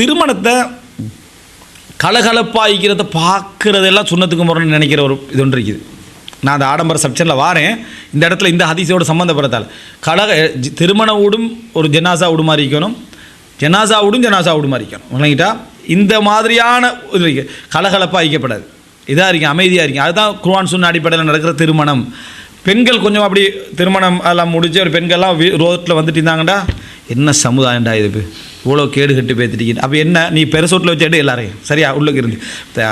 திருமணத்தை கலகலப்பாய்க்கிறத பார்க்குறதெல்லாம் சுண்ணத்துக்கு முறைன்னு நினைக்கிற ஒரு இது ஒன்று இருக்குது. நான் அந்த ஆடம்பர சப்ஷனில் வாரேன். இந்த இடத்துல இந்த ஹதீஸோட சம்மந்தப்படுறதால் கலக ஜி- திருமண ஊடும் ஒரு ஜனாசா வீடு மாதிரி இருக்கணும். ஜனாசா வீடும் ஜனாசா மாதிரி இருக்கணும். விளங்கிட்டா? இந்த மாதிரியான இது கலகலப்பாக ஐக்கப்படாது இதாக இருக்கும் அமைதியாக இருக்கும் அதுதான் குருவான் சொன்ன அடிப்படையில் நடக்கிற திருமணம். பெண்கள் கொஞ்சம் அப்படி திருமணம் எல்லாம் முடிச்சு ஒரு பெண்கள்லாம் ரோட்டில் வந்துட்டு இருந்தாங்கடா. என்ன சமுதாயம்டா இது? இவ்வளோ கேடு கட்டு பேத்துட்டீங்க. அப்போ என்ன நீ பெருசோட்டில் வச்சுட்டு எல்லாரையும். சரியா? உள்ளுக்கு இருந்து.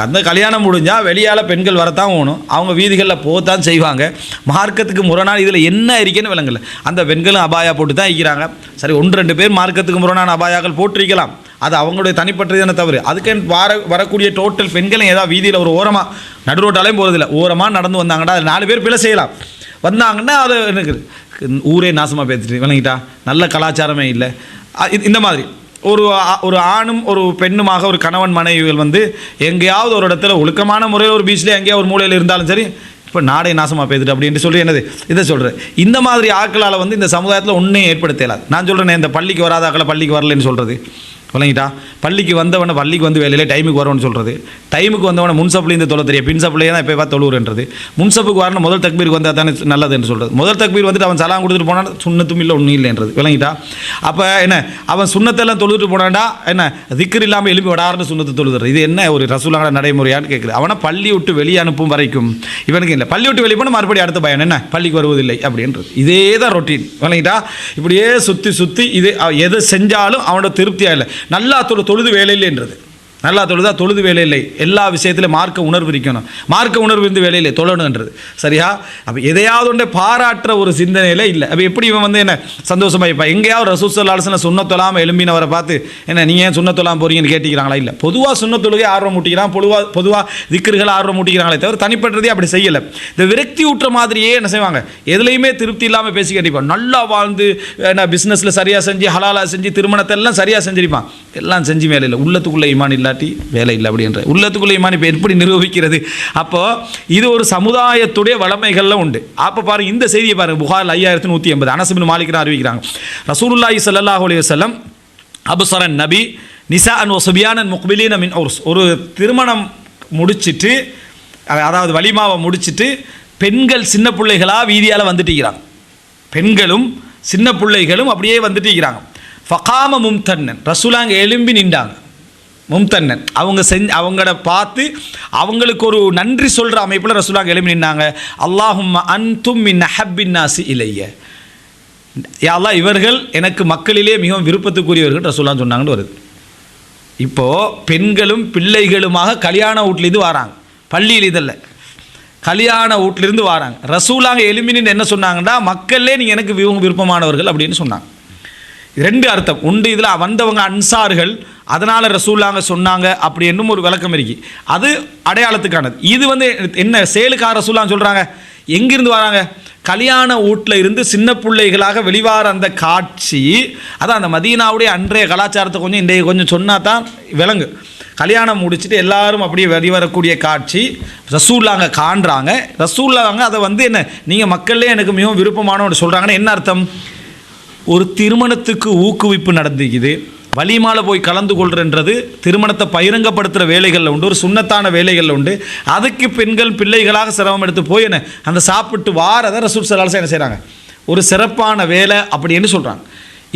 அந்த கல்யாணம் முடிஞ்சால் வெளியால் பெண்கள் வரத்தான் போகணும் அவங்க வீதிகளில் போகத்தான் செய்வாங்க. மார்க்கத்துக்கு முரணான இதில் என்ன இருக்குன்னு விளங்கல. அந்த பெண்களும் அபாயா போட்டு தான் இருக்கிறாங்க சரி ஒன்று ரெண்டு பேர் மார்க்கத்துக்கு முரணான அபாயாக்கள் போட்டிருக்கலாம். அது அவங்களுடைய தனிப்பட்டதான தவறு. அதுக்கு வர வரக்கூடிய டோட்டல் பெண்களும் ஏதாவது வீதியில் ஒரு ஓரமாக நடு ரோட்டாலையும் போகிறதில்ல ஓரமாக நடந்து வந்தாங்கன்னா அது நாலு பேர் பிழை செய்யலாம். வந்தாங்கன்னா அது எனக்கு ஊரே நாசமாக பேசிட்டு விளங்கிட்டா? நல்ல கலாச்சாரமே இல்லை. இது- இந்த மாதிரி. ஒரு ஒரு ஆணும் ஒரு பெண்ணுமாக ஒரு கணவன் மனைவிகள் வந்து எங்கேயாவது ஒரு இடத்துல ஒழுக்கமான முறையில் ஒரு பீச்சில் எங்கேயாவது ஒரு மூலையில் இருந்தாலும் சரி இப்போ நாடே நாசமாக பேத்துட்டு அப்படின்ட்டு சொல்லி என்னது? இதை சொல்கிறேன் இந்த மாதிரி ஆக்களால் வந்து இந்த சமுதாயத்தில் ஒன்றையும் ஏற்படுத்தலாது. நான் சொல்கிறேனே இந்த பள்ளிக்கு வராத ஆக்களை பள்ளிக்கு வரலன்னு சொல்கிறது விளங்கிட்டா? பள்ளிக்கு வந்தவன பள்ளிக்கு வந்து வேலையில் டைமுக்கு வரணும்னு சொல்கிறது டைமுக்கு வந்தவன முன்சப்பில் இந்த தொலை தெரியும் பின் சப்பிலே தான் இப்போ பார்த்து தொழுவுன்றது முன்சப்புக்கு வரணும் முதல் தக்பீருக்கு வந்தால் தானே நல்லதுன்னு சொல்கிறது முதல் தக்பீர் வந்துட்டு அவன் சலாம் கொடுத்துட்டு போனால் சுண்ணத்தும் இல்லை ஒன்றும் இல்லைன்றது. விளங்கிட்டா? அப்போ என்ன? அவன் சுண்ணத்தெல்லாம் தொழுதுட்டு போனான்டா என்ன? திக்கர் இல்லாமல் எழுப்பி விடாருன்னு சுண்ணத்து தொழுதுறது. இது என்ன ஒரு ரசூலான நடைமுறையான்னு கேட்குது அவனை பள்ளி விட்டு வெளியே அனுப்பும் வரைக்கும் இவனுக்கு இல்லை. பள்ளி விட்டு வெளியே போனால் மறுபடியும் அடுத்த பையன் என்ன? பள்ளிக்கு வருவதில்லை அப்படின்றது. இதே தான் ரொட்டீன் விளங்கிட்டா? இப்படியே சுற்றி சுற்றி இது அவ- எது செஞ்சாலும் அவனோட திருப்தியாக இல்லை. நல்லா தொழு தொழுது வேலையில்லைன்றது நல்லா தொழுதா தொழுது வேலை இல்லை. எல்லா விஷயத்திலும் மார்க்க உணர்வு இருக்கணும். மார்க்க உணர்வு இருந்து வேலையில்லை தொழணுன்றது. சரியா? அப்போ எதையாவது ஒன்றை பாராட்டுற ஒரு சிந்தனையில் இல்லை. அப்போ எப்படி இவன் வந்து என்ன சந்தோஷமாக இப்போ எங்கேயாவது ரசூசல்லாசன சுண்ணத்தொலாமல் எலும்பினவரை பார்த்து என்ன நீங்கள் ஏன் சுண்ணத்தொலாம் போகிறீங்கன்னு கேட்டிக்கிறாங்களா இல்லை. பொதுவாக சுண்ணத்தொழுகை ஆர்வம் மூட்டிக்கிறான் பொதுவாக பொதுவாக திக்கர்கள் ஆர்வம் மூட்டிக்கிறாங்களே தவிர தனிப்பட்டதே அப்படி செய்யலை. இந்த விரக்தி ஊற்ற மாதிரியே என்ன செய்வாங்க? எதுலையுமே திருப்தி இல்லாமல் பேசி கேட்டிப்பான் நல்லா வாழ்ந்து என்ன பிஸ்னஸில் சரியாக செஞ்சு ஹலாலாக செஞ்சு திருமணத்தை எல்லாம் சரியாக செஞ்சிருப்பான். எல்லாம் செஞ்சு வேலை இல்லை. உள்ளத்துக்குள்ளே ஈமான் இல்லாட்டி வேலை இல்லை அப்படின்ற உள்ளத்துக்குள்ளே ஈமான் இப்போ எப்படி நிரூபிக்கிறது? அப்போ இது ஒரு சமுதாயத்துடைய வளமைகளில் உண்டு. அப்போ பாருங்கள் இந்த செய்தியை பாருங்கள் புகார் ஐயாயிரத்தி நூற்றி எண்பது. அனசுபின் மாலிக்கிறான் அறிவிக்கிறாங்க. ரசூலுல்லாஹி சல்லாஹ் அலைஹி வஸல்லம் அபுசரன் நபி நிசா அன் ஒசுபியானன் முக்பிலீன மின் உர்ஸ் ஒரு திருமணம் முடிச்சிட்டு அதாவது வலிமாவை முடிச்சிட்டு பெண்கள் சின்ன பிள்ளைகளாக வீதியால் வந்துட்டுக்கிறாங்க பெண்களும் சின்ன பிள்ளைகளும் அப்படியே வந்துட்டுக்கிறாங்க ஃபகாம மும்தன்னன். ரசூலாங்க எலும்பி நின்றாங்க. மும்தன்னன். அவங்க செஞ்சு அவங்கள பார்த்து அவங்களுக்கு ஒரு நன்றி சொல்கிற அமைப்பில் ரசூலாங்க எழுப்பி நின்னாங்க. அல்லாஹும் அன்தும் மின் ஹப்பின் நாசி இலைய. யாரா இவர்கள் எனக்கு மக்களிலே மிகவும் விருப்பத்துக்குரியவர்கள் ரசூலான்னு சொன்னாங்கன்னு வருது. இப்போது பெண்களும் பிள்ளைகளுமாக கல்யாண வீட்லேருந்து வராங்க. பள்ளியில் இதல்ல. கல்யாண வீட்டிலிருந்து வராங்க. ரசூலாங்க எலுமினின்னு என்ன சொன்னாங்கன்னா மக்களே நீங்கள் எனக்கு மிகவும் விருப்பமானவர்கள் அப்படின்னு சொன்னாங்க. ரெண்டு அர்த்தம். உண்டு இதில் வந்தவங்க அன்சார்கள் அதனால் ரசூல்லாங்க சொன்னாங்க அப்படி என்னும் ஒரு விளக்கம் இருக்கு. அது அடையாளத்துக்கானது. இது வந்து என்ன செயலுக்காக ரசூலான்னு சொல்கிறாங்க எங்கிருந்து வராங்க? கல்யாண வீட்டில் இருந்து சின்ன பிள்ளைகளாக வெளிவார அந்த காட்சி அதான் அந்த மதீனாவுடைய அன்றைய கலாச்சாரத்தை கொஞ்சம் இன்றைய கொஞ்சம் சொன்னால் தான் விளங்கு. கல்யாணம் முடிச்சுட்டு எல்லாரும் அப்படியே வெளிவரக்கூடிய காட்சி ரசூல்லாங்க காண்றாங்க. ரசூல்லாங்க அதை வந்து என்ன நீங்கள் மக்கள்லேயே எனக்கு மிகவும் விருப்பமானவன்னு சொல்கிறாங்கன்னு என்ன அர்த்தம்? ஒரு திருமணத்துக்கு ஊக்குவிப்பு நடந்துக்குது. வலிமால போய் கலந்து கொள்றன்றது திருமணத்தை பகிரங்கப்படுத்துகிற வேலைகளில் உண்டு ஒரு சுண்ணத்தான வேலைகளில் உண்டு. அதுக்கு பெண்கள் பிள்ளைகளாக சிரமம் எடுத்து போய் என்ன அந்த சாப்பிட்டு வாரதை ரசூல் சலால்சா என்ன செய்கிறாங்க ஒரு சிறப்பான வேலை அப்படின்னு சொல்கிறாங்க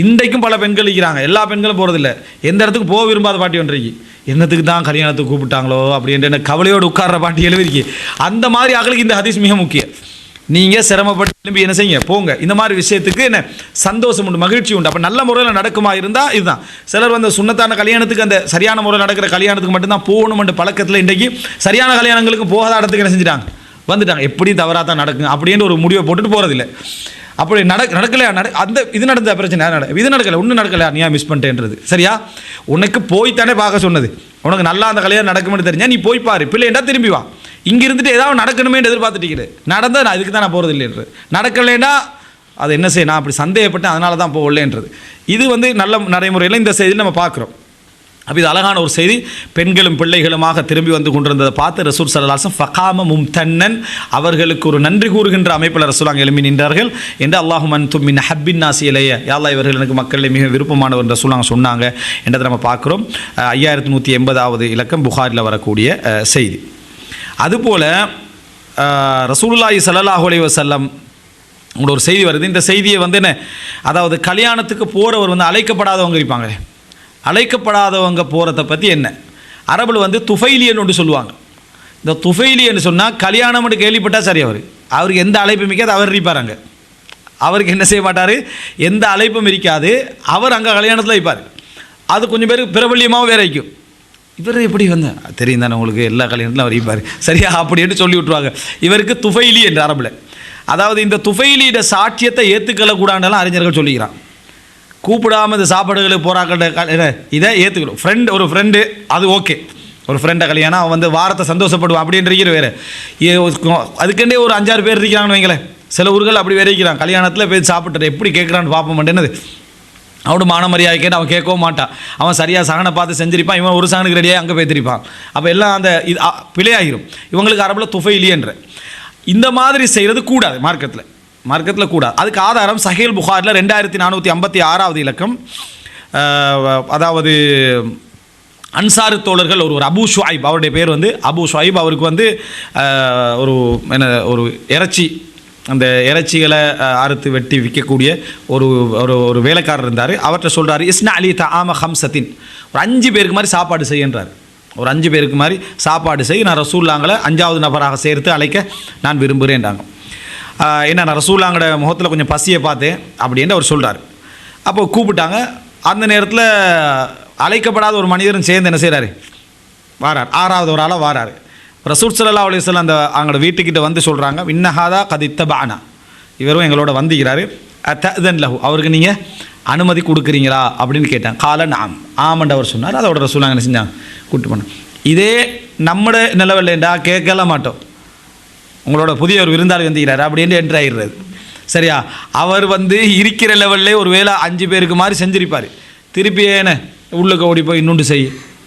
இன்றைக்கும் பல பெண்கள் இருக்கிறாங்க. எல்லா பெண்களும் போகிறதில்ல எந்த இடத்துக்கு போக விரும்பாத பாட்டி ஒன்றைக்கு. என்னத்துக்கு தான் கல்யாணத்துக்கு கூப்பிட்டாங்களோ அப்படின்ற என்ன கவலையோடு உட்கார்ற பாட்டி எழுதிருக்கு அந்த மாதிரி அகளுக்கு இந்த ஹதீஸ் மிக முக்கியம். நீங்கள் சிரமப்பட்டு திரும்பி என்ன செய்யுங்க? போங்க. இந்த மாதிரி விஷயத்துக்கு என்ன? சந்தோஷம் உண்டு மகிழ்ச்சி உண்டு. அப்போ நல்ல முறையில் நடக்குமா இருந்தால் இதுதான். சிலர் வந்து சுண்ணத்தான கல்யாணத்துக்கு அந்த சரியான முறையில் நடக்கிற கல்யாணத்துக்கு மட்டும்தான் போகணும்ன்ற பழக்கத்தில் இன்றைக்கு சரியான கல்யாணங்களுக்கு போகாத இடத்துக்கு என்ன செஞ்சிட்டாங்க? வந்துட்டாங்க. எப்படி தவறாக தான் நடக்கும் அப்படின்னு ஒரு முடிவை போட்டுட்டு போகிறதில்ல அப்படி நட நடக்கலையா? நட அந்த இது நடந்த பிரச்சனை. நட இது நடக்கலை ஒன்றும் நடக்கலையா நீ மிஸ் பண்ணிட்டேன்றது. சரியா? உனக்கு போய்த்தானே பார்க்க சொன்னது. உனக்கு நல்லா அந்த கல்யாணம் நடக்கும்னு தெரிஞ்சா நீ போய் பாரு. பிள்ளைண்டா திரும்பி வா. இங்கே இருந்துட்டு ஏதாவது நடக்கணுமே எதிர்பார்த்துட்டீங்க நடந்தால் நான் இதுக்கு தான் நான் போகிறது இல்லைன்றது நடக்கலைன்னா அது என்ன செய்ய நான் அப்படி சந்தேகப்பட்டேன் அதனால தான் போகலன்றது இது வந்து நல்ல நடைமுறையில் இந்த செய்தியில் நம்ம பார்க்குறோம். அப்போ இது அழகான ஒரு செய்தி. பெண்களும் பிள்ளைகளுமாக திரும்பி வந்து கொண்டிருந்ததை பார்த்து ரசூல் சல்லாசம் ஃபகாம மும்தன்னன் அவர்களுக்கு ஒரு நன்றி கூறுகின்ற அமைப்பில் ரசூலாங்க எழுப்பி நின்றார்கள் என்று அல்லாஹுமன் தும்மின் ஹப்பின் நாசியிலேயே யாழ்லா இவர்கள் எனக்கு மக்களில் மிக விருப்பமானவர் என்று ரசூலாங்க சொன்னாங்க என்றதை நம்ம பார்க்குறோம். ஐயாயிரத்தி நூற்றி எண்பதாவது இலக்கம் புகாரில் வரக்கூடிய செய்தி. அதுபோல் ரசூலுல்லாஹி ஸல்லல்லாஹு அலைஹி உங்களோட ஒரு செய்தி வருது. இந்த செய்தியை வந்து என்ன அதாவது கல்யாணத்துக்கு போகிறவர் வந்து அழைக்கப்படாதவங்க இருப்பாங்களே அழைக்கப்படாதவங்க போகிறத பற்றி என்ன? அரபில் வந்து துஃபைலியன் ஒன்று சொல்லுவாங்க. இந்த துஃபைலியன்னு சொன்னால் கல்யாணம்னு கேள்விப்பட்டால் சரி அவர். அவருக்கு எந்த அழைப்பும் இருக்காது அவர் இருப்பாருங்க அவருக்கு என்ன செய்ய மாட்டார்? எந்த அழைப்பும் இருக்காது. அவர் அங்கே கல்யாணத்தில் இருப்பார். அது கொஞ்சம் பேருக்கு பிரபல்யமாகவும் வேற வைக்கும். இவர் எப்படி வந்து? தெரியும் தானே உங்களுக்கு? எல்லா கல்யாணத்திலும் அவர் இப்பார் சரியா? அப்படின்னு சொல்லி விட்ருவாங்க இவருக்கு துஃபைலி என்ற அரபில். அதாவது இந்த துஃபைலியோட சாட்சியத்தை ஏற்றுக்கொள்ளக்கூடாதுலாம் அறிஞர்கள் சொல்லிக்கிறான். கூப்பிடாம இந்த சாப்பாடுகளுக்கு போராக்கள் இதை ஏற்றுக்கணும் ஃப்ரெண்ட் ஒரு ஃப்ரெண்டு அது ஓகே ஒரு ஃப்ரெண்டை கல்யாணம் அவன் வந்து வாரத்தை சந்தோஷப்படுவான் அப்படின்ற வேறு அதுக்குண்டே ஒரு அஞ்சாறு பேர் இருக்கிறாங்கன்னு வைங்களேன். சில ஊர்கள் அப்படி வேற இருக்கிறான். கல்யாணத்தில் போய் சாப்பிட்டு எப்படி கேட்குறான்னு பார்ப்போம். என்னது? அவனோட மான மரியாதை கேட்டு அவன் கேட்கவும் மாட்டான். அவன் சரியாக சகனை பார்த்து செஞ்சிருப்பான். இவன் ஒரு சகனுக்கு ரெடியாக அங்கே பேத்திருப்பான். அப்போ எல்லாம் அந்த இது அ, பிழையாகிரும். இவங்களுக்கு அரபில் துஃபைலியன்ற இந்த மாதிரி செய்கிறது கூடாது மார்க்கத்தில். மார்க்கத்தில் கூடாது. அதுக்கு ஆதாரம் சஹேல் புகாரில் ரெண்டாயிரத்தி நானூற்றி ஐம்பத்தி ஆறாவது இலக்கம் அதாவது அன்சாரு தோழர்கள் ஒரு ஒரு அபு ஷுவாய்ப் அவருடைய பேர் வந்து அபு ஷுஐப். அவருக்கு வந்து ஒரு என்ன ஒரு இறைச்சி அந்த இறைச்சிகளை அறுத்து வெட்டி விற்கக்கூடிய ஒரு ஒரு ஒரு வேலைக்காரர் இருந்தார். அவர்கிட்ட சொல்கிறார் இஸ்னா அலி தாம ஹம்சத்தின். ஒரு அஞ்சு பேருக்கு மாதிரி சாப்பாடு செய்யன்றார். ஒரு அஞ்சு பேருக்கு மாதிரி சாப்பாடு செய்ய நான் ரசூல்லாங்களை அஞ்சாவது நபராக சேர்த்து அழைக்க நான் விரும்புகிறேன்டாங்க என்ன நான் ரசூல்லாங்கட முகத்தில் கொஞ்சம் பசியை பார்த்தேன் அப்படின்னு அவர் சொல்கிறார் அப்போ கூப்பிட்டாங்க. அந்த நேரத்தில் அழைக்கப்படாத ஒரு மனிதரும் சேர்ந்து என்ன செய்கிறாரு வாரார். ஆறாவது ஒரு ஆளாக வாராரு. ரசூல் சல்லா அலிஸ்லாம் அந்த அவங்களோட வீட்டுக்கிட்ட வந்து சொல்கிறாங்க வின்னஹாதா கதித்த பானா இவரும் எங்களோட வந்துக்கிறாரு தன் லஹு. அவருக்கு நீங்கள் அனுமதி கொடுக்குறீங்களா அப்படின்னு கேட்டாங்க. கால நாம் ஆமண்ட் அவர் சொன்னார். அதோட ரசூலாங்க என்ன செஞ்சாங்க? கூட்டு போனோம் இதே நம்மட நிலவில்லைண்டா கேட்கல மாட்டோம். உங்களோட புதிய ஒரு விருந்தாளி வந்துக்கிறார் அப்படின்னு என்ட்ரு ஆகிடுறது சரியா? அவர் வந்து இருக்கிற லெவல்லே ஒரு வேளை அஞ்சு பேருக்கு மாதிரி செஞ்சிருப்பார். திருப்பி என்ன? உள்ளுக்கு ஓடி போய் இன்னொன்று செய்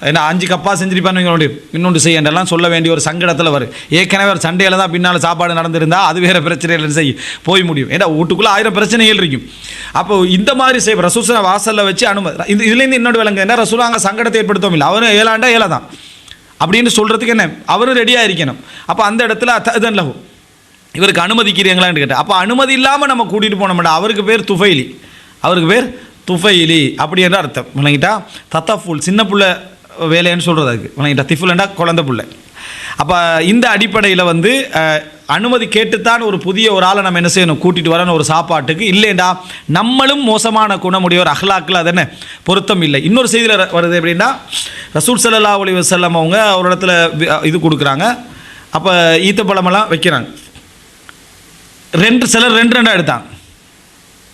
ஏன்னா அஞ்சு கப்பா செஞ்சிருப்பான்னு வைங்களேன், இன்னொன்று செய்யண்டெல்லாம் சொல்ல வேண்டிய ஒரு சங்கடத்தில் வரும் ஏற்கனவே ஒரு சண்டையில் தான் பின்னால் சாப்பாடு நடந்திருந்தா அது வேறு பிரச்சனை இல்லைன்னு செய்யும் போய் முடியும். ஏன்னா வீட்டுக்குள்ளே ஆயிரம் பிரச்சனைகள் இருக்கும். அப்போ இந்த மாதிரி செய். ரசூசனை வாசலில் வச்சு அனுமதி இது இதுலேருந்து இன்னொரு விலங்கு என்ன? ரசூலா அங்கே சங்கடத்தை ஏற்படுத்தவும் இல்லை. அவரும் ஏழாண்டா ஏழை தான் அப்படின்னு சொல்கிறதுக்கு என்ன? அவரும் ரெடியாக இருக்கணும். அப்போ அந்த இடத்துல அத்தன் லகு. இவருக்கு அனுமதிக்கிறீங்களான்னு கேட்டேன் அப்போ அனுமதி இல்லாமல் நம்ம கூட்டிகிட்டு போனோம்டா அவருக்கு பேர் துஃபைலி. அவருக்கு பேர் துஃபைலி. அப்படின்ற அர்த்தம். விளங்கிட்டா? தத்தஃபுல். சின்ன பிள்ளை வேலைன்னு சொல்கிறது அதுக்கு. வணங்கிட்டா திஃபுலண்டா குழந்தை பிள்ளை. அப்போ இந்த அடிப்படையில் வந்து அனுமதி கேட்டுத்தான் ஒரு புதிய ஒரு ஆளை நம்ம என்ன செய்யணும்? கூட்டிகிட்டு வரணும் ஒரு சாப்பாட்டுக்கு. இல்லைண்டா நம்மளும் மோசமான குணமுடையவர் அஹ்லாக்கில் அது என்ன? பொருத்தம் இல்லை. இன்னொரு செய்தியில் வருது எப்படின்னா ரசூல் சல்லா அலி வசல்லம் அவங்க ஒரு இடத்துல இது கொடுக்குறாங்க. அப்போ ஈத்த பழமெல்லாம் வைக்கிறாங்க. ரெண்டு சிலர் ரெண்டு ரெண்டாக எடுத்தாங்க.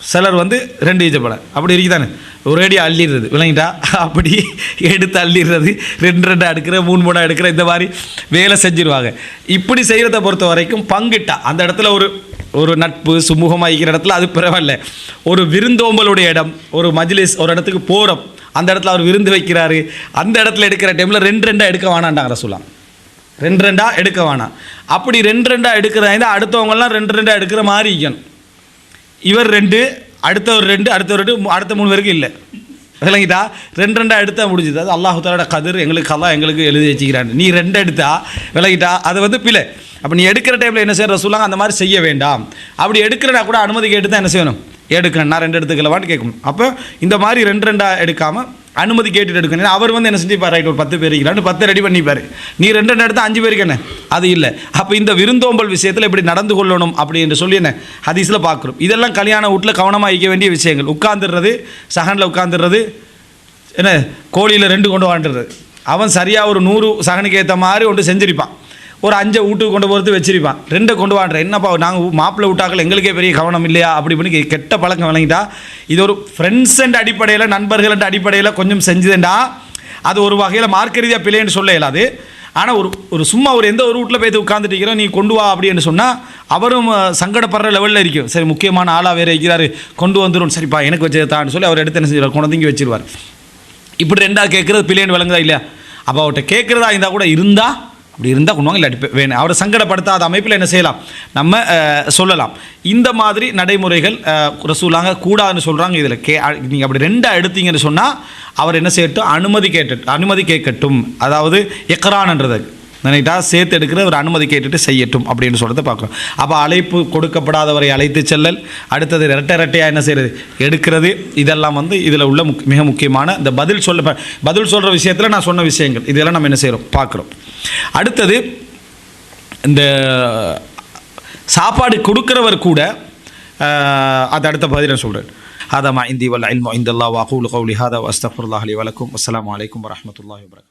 சிலர் வந்து ரெண்டு ஈச்சப்பழம் அப்படி இருக்குதானே? ஒரு அடி அள்ளிடுறது. விளங்கிட்டா? அப்படி எடுத்து அள்ளிடுறது. ரெண்டு ரெண்டாக எடுக்கிற மூணு மூணாக எடுக்கிற இந்த மாதிரி வேலை செஞ்சிருவாங்க. இப்படி செய்கிறத பொறுத்த வரைக்கும் பங்கிட்டா. அந்த இடத்துல ஒரு ஒரு நட்பு சுமூகமாக இருக்கிற இடத்துல அது பரவாயில்ல. ஒரு விருந்தோம்பலுடைய இடம் ஒரு மஜ்லிஸ் ஒரு இடத்துக்கு போகிறோம் அந்த இடத்துல அவர் விருந்து வைக்கிறாரு. அந்த இடத்துல எடுக்கிற டைமில் ரெண்டு ரெண்டாக எடுக்க வேணாண்டாங்க ரசூலாம் ரெண்டு ரெண்டாக எடுக்க வேணாம். அப்படி ரெண்டு ரெண்டாக எடுக்கிறதா இருந்தால் அடுத்தவங்கெல்லாம் ரெண்டு ரெண்டாக எடுக்கிற மாதிரி இருக்கணும். இவர் ரெண்டு அடுத்த ஒரு ரெண்டு அடுத்த ஒரு ரெண்டு மூ- அடுத்த மூணு பேருக்கு இல்லை. விளங்கிட்டா? ரெண்டு ரெண்டாக எடுத்தால் முடிஞ்சுது. அது அல்லாஹு தாலோட கதிர் எங்களுக்கு கல்லா எங்களுக்கு எழுதி வச்சுக்கிறான் நீ ரெண்டு எடுத்தா? விளங்கிட்டா? அது வந்து பிழை. அப்போ நீ எடுக்கிற டைமில் என்ன செய்யற சொல்லாங்க அந்த மாதிரி செய்ய வேண்டாம். அப்படி எடுக்கிறனா கூட அனுமதி கேட்டு தான் என்ன செய்யணும்? எடுக்கணும். நான் ரெண்டு எடுத்துக்கலவான்னு கேட்கணும். அப்போ இந்த மாதிரி ரெண்டு ரெண்டாக எடுக்காமல் அனுமதி கேட்டுட்டு எடுக்கணும். அவர் வந்து என்ன செஞ்சுப்பார்? ரைட் ஒரு பத்து பேர் இருக்கிறான்னு பத்து ரெடி பண்ணிப்பார். நீ ரெண்டு ரெண்டு எடுத்து அஞ்சு பேருக்கு என்ன? அது இல்லை. அப்போ இந்த விருந்தோம்பல் விஷயத்தில் இப்படி நடந்து கொள்ளணும் அப்படி என்று சொல்லி என்ன ஹதீஸில் பார்க்குறோம் இதெல்லாம் கல்யாண வீட்டில் கவனமாக இருக்க வேண்டிய விஷயங்கள். உட்காந்துடுறது சகனில் உட்காந்துடுறது என்ன கோழியில் ரெண்டு கொண்டு வாண்டுறது அவன் சரியாக ஒரு நூறு சகனுக்கு ஏற்ற மாதிரி ஒன்று செஞ்சிருப்பான். ஒரு அஞ்சை வீட்டுக்கு கொண்டு போகிறது வச்சிருப்பான். ரெண்டை கொண்டு வாண்டுற என்னப்பா நாங்கள் மாப்பிள்ளை விட்டாக்கள் எங்களுக்கே பெரிய கவனம் இல்லையா? அப்படி பண்ணி கெட்ட பழக்கம் விளங்கிட்டா இது ஒரு ஃப்ரெண்ட்ஸ் என்ற அடிப்படையில் நண்பர்கள் என்ற அடிப்படையில் கொஞ்சம் செஞ்சுதுண்டா. அது ஒரு வகையில் மார்க்க ரீதியாக பிள்ளைன்னு சொல்ல இயலாது. ஆனால் ஒரு ஒரு சும்மா ஒரு எந்த ஒரு வீட்டில் போய் உட்காந்துட்டு இருக்கிறோம் நீ கொண்டு வா அப்படின்னு சொன்னால் அவரும் சங்கடப்படுற லெவலில் இருக்கும் சரி முக்கியமான ஆளாக வேறு இருக்கிறாரு கொண்டு வந்துடும் சரிப்பா எனக்கு வச்சதான்னு சொல்லி அவர் எடுத்து என்ன செஞ்சிருவார்? கொண்டு வச்சிருவார். இப்படி ரெண்டாக கேட்குறது பிள்ளைன்னு விளங்குதா இல்லையா? அப்போ அவர்கிட்ட கேட்குறதா இருந்தால் கூட இருந்தால் அப்படி இருந்தால் கொண்டு வாங்க இல்லாட்டி வேணும். அவரை சங்கடப்படுத்தாத அமைப்பில் என்ன செய்யலாம்? நம்ம சொல்லலாம். இந்த மாதிரி நடைமுறைகள் ரசூலாங்க கூடாதுன்னு சொல்கிறாங்க இதில். கே நீங்கள் அப்படி ரெண்டாக எடுத்தீங்கன்னு சொன்னால் அவர் என்ன செய்யட்டும்? அனுமதி கேட்டு அனுமதி கேட்கட்டும். அதாவது எக்கரான்ன்றது நினைட்டா சேர்த்து எடுக்கிற ஒரு அனுமதி கேட்டுட்டு செய்யட்டும் அப்படின்னு சொல்கிறத பார்க்குறோம் அப்போ அழைப்பு கொடுக்கப்படாதவரை அழைத்து செல்லல் அடுத்தது இரட்டை இரட்டையாக என்ன செய்கிறது எடுக்கிறது இதெல்லாம் வந்து இதில் உள்ள முக் மிக முக்கியமான இந்த பதில் சொல்ல ப- பதில் சொல்கிற விஷயத்தில் நான் சொன்ன விஷயங்கள் இதெல்லாம் நம்ம என்ன செய்கிறோம் பார்க்குறோம் அடுத்தது இந்த சாப்பாடு கொடுக்கிறவர் கூட ஆஹ், அது அடுத்த பதில் நான் சொல்கிறேன் هذا ما عندي والعلم عند الله واقول قولي هذا واستغفر الله لي ولكم والسلام عليكم ورحمه الله وبركاته